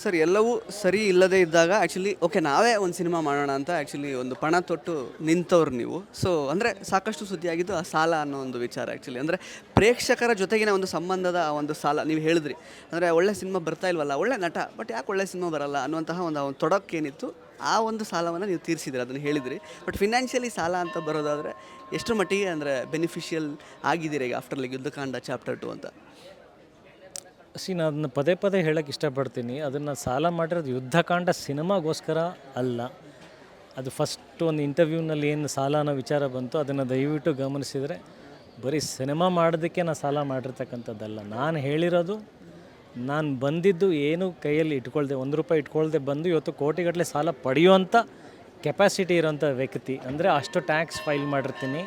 Sir, ಎಲ್ಲವೂ ಸರಿ ಇಲ್ಲದೇ ಇದ್ದಾಗ ಆ್ಯಕ್ಚುಲಿ ಓಕೆ ನಾವೇ ಒಂದು ಸಿನಿಮಾ ಮಾಡೋಣ ಅಂತ ಆ್ಯಕ್ಚುಲಿ ಒಂದು ಪಣ ತೊಟ್ಟು ನಿಂತವ್ರು ನೀವು. ಸೊ ಅಂದರೆ ಸಾಕಷ್ಟು ಸುದ್ದಿಯಾಗಿದ್ದು ಆ ಸಾಲ ಅನ್ನೋ ಒಂದು ವಿಚಾರ ಆ್ಯಕ್ಚುಲಿ ಅಂದರೆ ಪ್ರೇಕ್ಷಕರ ಜೊತೆಗಿನ ಒಂದು ಸಂಬಂಧದ ಆ ಒಂದು ಸಾಲ, ನೀವು ಹೇಳಿದ್ರಿ. ಅಂದರೆ ಒಳ್ಳೆ ಸಿನಿಮಾ ಬರ್ತಾ ಇಲ್ವಲ್ಲ, ಒಳ್ಳೆ ನಟ ಬಟ್ ಯಾಕೆ ಒಳ್ಳೆ ಸಿನಿಮಾ ಬರಲ್ಲ ಅನ್ನುವಂತಹ ಒಂದು ಒಂದು ತೊಡಕ್ಕೇನಿತ್ತು ಆ ಒಂದು ಸಾಲವನ್ನು ನೀವು ತೀರಿಸಿದ್ರಿ, ಅದನ್ನು ಹೇಳಿದ್ರಿ. ಬಟ್ ಫಿನಾನ್ಷಿಯಲಿ ಸಾಲ ಅಂತ ಬರೋದಾದರೆ ಎಷ್ಟು ಮಟ್ಟಿಗೆ ಅಂದರೆ ಬೆನಿಫಿಷಿಯಲ್ ಆಗಿದ್ದೀರಿ ಈಗ after like Yuddhakaanda chapter two ಅಂತ? ಸಿ ನಾನು ಪದೇ ಪದೇ ಹೇಳೋಕ್ಕೆ ಇಷ್ಟಪಡ್ತೀನಿ. ಅದನ್ನು ಸಾಲ ಮಾಡಿರೋದು ಯುದ್ಧಕಾಂಡ ಸಿನಿಮಾಗೋಸ್ಕರ ಅಲ್ಲ. ಅದು ಫಸ್ಟ್ ಒಂದು ಇಂಟರ್ವ್ಯೂನಲ್ಲಿ ಏನು ಸಾಲ ಅನ್ನೋ ವಿಚಾರ ಬಂತು ಅದನ್ನು ದಯವಿಟ್ಟು ಗಮನಿಸಿದರೆ ಬರೀ ಸಿನಿಮಾ ಮಾಡೋದಕ್ಕೆ ನಾನು ಸಾಲ ಮಾಡಿರ್ತಕ್ಕಂಥದ್ದಲ್ಲ. ನಾನು ಹೇಳಿರೋದು, ನಾನು ಬಂದಿದ್ದು ಏನು ಕೈಯಲ್ಲಿ ಇಟ್ಕೊಳ್ದೆ, ಒಂದು ರೂಪಾಯಿ ಇಟ್ಕೊಳ್ದೆ ಬಂದು ಇವತ್ತು ಕೋಟಿಗಟ್ಟಲೆ ಸಾಲ ಪಡೆಯುವಂಥ ಕೆಪಾಸಿಟಿ ಇರೋಂಥ ವ್ಯಕ್ತಿ. ಅಂದರೆ ಅಷ್ಟು ಟ್ಯಾಕ್ಸ್ ಫೈಲ್ ಮಾಡಿರ್ತೀನಿ.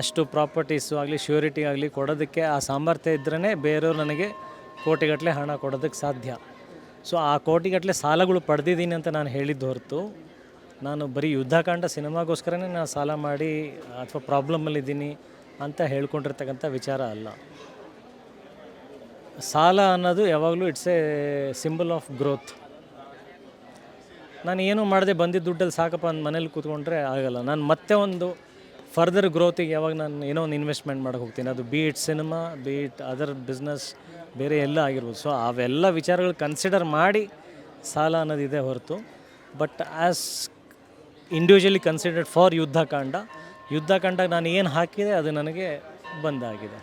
ಅಷ್ಟು ಪ್ರಾಪರ್ಟೀಸು ಆಗಲಿ ಶ್ಯೂರಿಟಿ ಆಗಲಿ ಕೊಡೋದಕ್ಕೆ ಆ ಸಾಮರ್ಥ್ಯ ಇದ್ರೇ ಬೇರೆಯವ್ರು ನನಗೆ ಕೋಟಿಗಟ್ಟಲೆ ಹಣ ಕೊಡೋದಕ್ಕೆ ಸಾಧ್ಯ. ಸೊ ಆ ಕೋಟಿಗಟ್ಟಲೆ ಸಾಲಗಳು ಪಡೆದಿದ್ದೀನಿ ಅಂತ ನಾನು ಹೇಳಿದ್ದು ಹೊರತು, ನಾನು ಬರೀ ಯುದ್ಧಕಾಂಡ ಸಿನಿಮಾಗೋಸ್ಕರನೇ ನಾನು ಸಾಲ ಮಾಡಿ ಅಥವಾ ಪ್ರಾಬ್ಲಮಲ್ಲಿದ್ದೀನಿ ಅಂತ ಹೇಳ್ಕೊಂಡಿರ್ತಕ್ಕಂಥ ವಿಚಾರ ಅಲ್ಲ. ಸಾಲ ಅನ್ನೋದು ಯಾವಾಗಲೂ it's a symbol of growth ನಾನು ಏನೂ ಮಾಡದೆ ಬಂದಿದ್ದ ದುಡ್ಡಲ್ಲಿ ಸಾಕಪ್ಪ ಅಂತ ಮನೇಲಿ ಕೂತ್ಕೊಂಡ್ರೆ ಆಗಲ್ಲ. ನಾನು ಮತ್ತೆ ಒಂದು ಫರ್ದರ್ ಗ್ರೋತಿಗೆ ಯಾವಾಗ ನಾನು ಏನೋ ಒಂದು ಇನ್ವೆಸ್ಟ್ಮೆಂಟ್ ಮಾಡೋಕೆ ಹೋಗ್ತೀನಿ. ಅದು be it cinema be it other business ಬೇರೆ ಎಲ್ಲ ಆಗಿರ್ಬೋದು. ಸೊ ಅವೆಲ್ಲ ವಿಚಾರಗಳು ಕನ್ಸಿಡರ್ ಮಾಡಿ ಸಾಲ ಅನ್ನೋದಿದೆ ಹೊರತು. But as individually considered for Yuddhakaanda, ಯುದ್ಧಕಾಂಡಕ್ಕೆ ನಾನು ಏನು ಹಾಕಿದೆ ಅದು ನನಗೆ ಬಂದಾಗಿದೆ.